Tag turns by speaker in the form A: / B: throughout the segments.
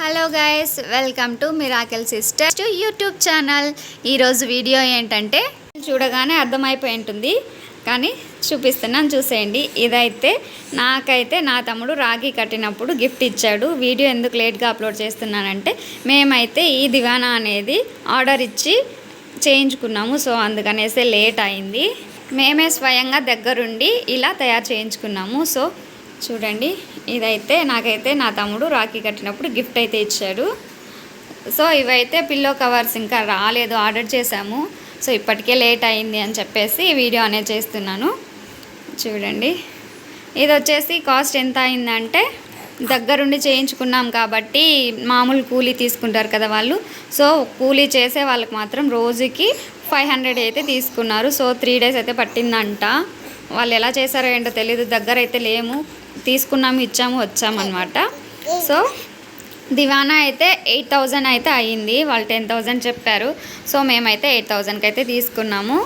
A: Hello guys welcome to miracle sister to YouTube channel. ఈరోజు video ఏంటంటే చూడగానే అర్థమైపోయి ఉంటుంది కానీ చూపిస్తున్నాను చూసేయండి. ఇదైతే నాకైతే నా తమ్ముడు రాగి కట్టినప్పుడు గిఫ్ట్ ఇచ్చాడు. వీడియో ఎందుకు లేట్గా అప్లోడ్ చేస్తున్నానంటే మేమైతే ఈ దివానా అనేది ఆర్డర్ ఇచ్చి చేయించుకున్నాము. సో అందుకనేసే లేట్ అయింది. మేమే స్వయంగా దగ్గరుండి ఇలా తయారు చేయించుకున్నాము. సో చూడండి. ఇదైతే నాకైతే నా తమ్ముడు రాఖీ కట్టినప్పుడు గిఫ్ట్ అయితే ఇచ్చాడు. సో ఇవైతే పిల్లో కవర్స్ ఇంకా రాలేదు ఆర్డర్ చేశాము. సో ఇప్పటికే లేట్ అయింది అని చెప్పేసి వీడియో అనేది చేస్తున్నాను. చూడండి. ఇది వచ్చేసి కాస్ట్ ఎంత అయిందంటే దగ్గరుండి చేయించుకున్నాం కాబట్టి మామూలు కూలీ తీసుకుంటారు కదా వాళ్ళు. సో కూలీ చేసే వాళ్ళకి మాత్రం రోజుకి ఫైవ్ హండ్రెడ్ అయితే తీసుకున్నారు. సో త్రీ డేస్ అయితే పట్టిందంట. వాళ్ళు ఎలా చేశారో ఏంటో తెలియదు దగ్గర అయితే లేము. తీసుకున్నాము ఇచ్చాము వచ్చామన్నమాట. సో దివానా అయితే ఎయిట్ థౌజండ్ అయితే అయ్యింది. వాళ్ళు టెన్ థౌజండ్ చెప్పారు. సో మేమైతే ఎయిట్ థౌజండ్కి అయితే తీసుకున్నాము.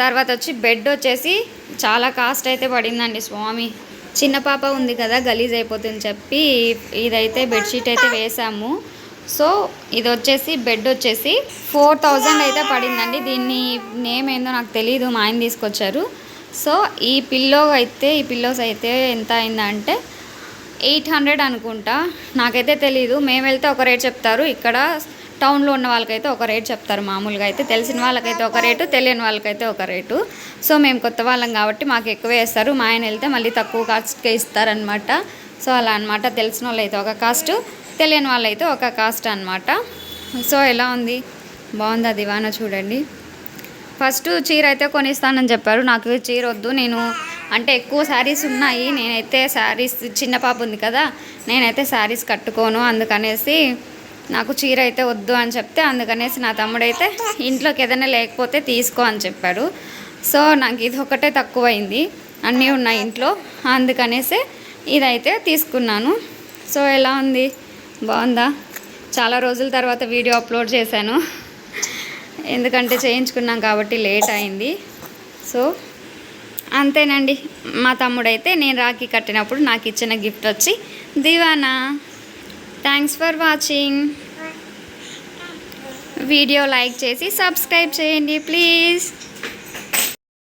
A: తర్వాత వచ్చి బెడ్ వచ్చేసి చాలా కాస్ట్ అయితే పడిందండి స్వామి. చిన్న పాప ఉంది కదా గలీజ్ అయిపోతుంది చెప్పి ఇదైతే బెడ్షీట్ అయితే వేసాము. సో ఇది వచ్చేసి బెడ్ వచ్చేసి ఫోర్ థౌజండ్ అయితే పడిందండి. దీన్ని నేమ్ ఏందో నాకు తెలియదు మా ఆయన తీసుకొచ్చారు. సో ఈ పిల్లో అయితే ఈ పిల్లోస్ అయితే ఎంత అయిందంటే ఎయిట్ హండ్రెడ్ అనుకుంటా. నాకైతే తెలియదు మేము వెళ్తే ఒక రేట్ చెప్తారు. ఇక్కడ టౌన్లో ఉన్న వాళ్ళకైతే ఒక రేట్ చెప్తారు. మామూలుగా అయితే తెలిసిన వాళ్ళకైతే ఒక రేటు తెలియని వాళ్ళకైతే ఒక రేటు. సో మేము కొత్త వాళ్ళం కాబట్టి మాకు ఎక్కువ వేస్తారు. మా ఆయన వెళ్తే మళ్ళీ తక్కువ కాస్ట్కే ఇస్తారనమాట సో అలా అనమాట తెలిసిన వాళ్ళైతే ఒక కాస్ట్ తెలియని వాళ్ళైతే ఒక కాస్ట్ అనమాట సో ఎలా ఉంది? బాగుందా దివానా చూడండి. ఫస్ట్ చీర అయితే కొనిస్తానని చెప్పారు. నాకు చీర వద్దు నేను అంటే ఎక్కువ శారీస్ ఉన్నాయి. నేనైతే శారీస్ చిన్న పాప ఉంది కదా నేనైతే శారీస్ కట్టుకోను అందుకనేసి నాకు చీర అయితే వద్దు అని చెప్తే అందుకనేసి నా తమ్ముడైతే ఇంట్లోకి ఏదైనా లేకపోతే తీసుకో అని చెప్పాడు. సో నాకు ఇది ఒకటే తక్కువైంది. అన్నీ ఉన్నాయి ఇంట్లో అందుకనేసి ఇదైతే తీసుకున్నాను. సో ఎలా ఉంది? బాగుందా? చాలా రోజుల తర్వాత వీడియో అప్లోడ్ చేశాను. ఎందుకంటే చేయించుకున్నాం కాబట్టి లేట్ అయింది. సో అంతేనండి. మా తమ్ముడైతే నేను రాఖీ కట్టినప్పుడు నాకు ఇచ్చిన గిఫ్ట్ వచ్చి దివానా. Thanks for watching video like చేసి సబ్స్క్రైబ్ చేయండి ప్లీజ్.